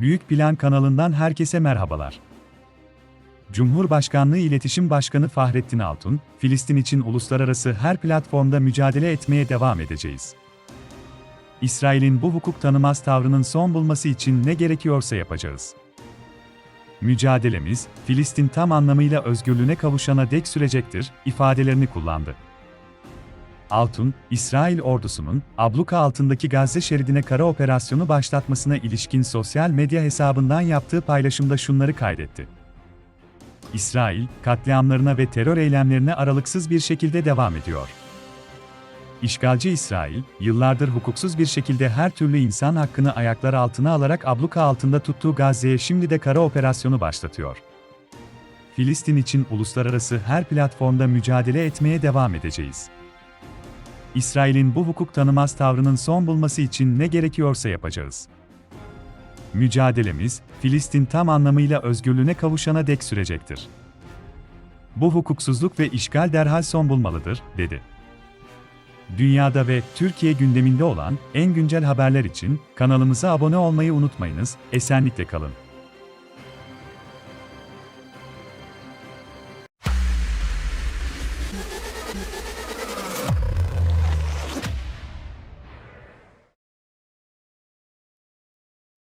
Büyük Plan kanalından herkese merhabalar. Cumhurbaşkanlığı İletişim Başkanı Fahrettin Altun, Filistin için uluslararası her platformda mücadele etmeye devam edeceğiz. İsrail'in bu hukuk tanımaz tavrının son bulması için ne gerekiyorsa yapacağız. Mücadelemiz, Filistin tam anlamıyla özgürlüğüne kavuşana dek sürecektir, ifadelerini kullandı. Altun, İsrail ordusunun abluka altındaki Gazze şeridine kara operasyonu başlatmasına ilişkin sosyal medya hesabından yaptığı paylaşımda şunları kaydetti. İsrail, katliamlarına ve terör eylemlerine aralıksız bir şekilde devam ediyor. İşgalci İsrail, yıllardır hukuksuz bir şekilde her türlü insan hakkını ayaklar altına alarak abluka altında tuttuğu Gazze'ye şimdi de kara operasyonu başlatıyor. Filistin için uluslararası her platformda mücadele etmeye devam edeceğiz. İsrail'in bu hukuk tanımaz tavrının son bulması için ne gerekiyorsa yapacağız. Mücadelemiz, Filistin tam anlamıyla özgürlüğüne kavuşana dek sürecektir. Bu hukuksuzluk ve işgal derhal son bulmalıdır, dedi. Dünyada ve Türkiye gündeminde olan en güncel haberler için kanalımıza abone olmayı unutmayınız, esenlikle kalın.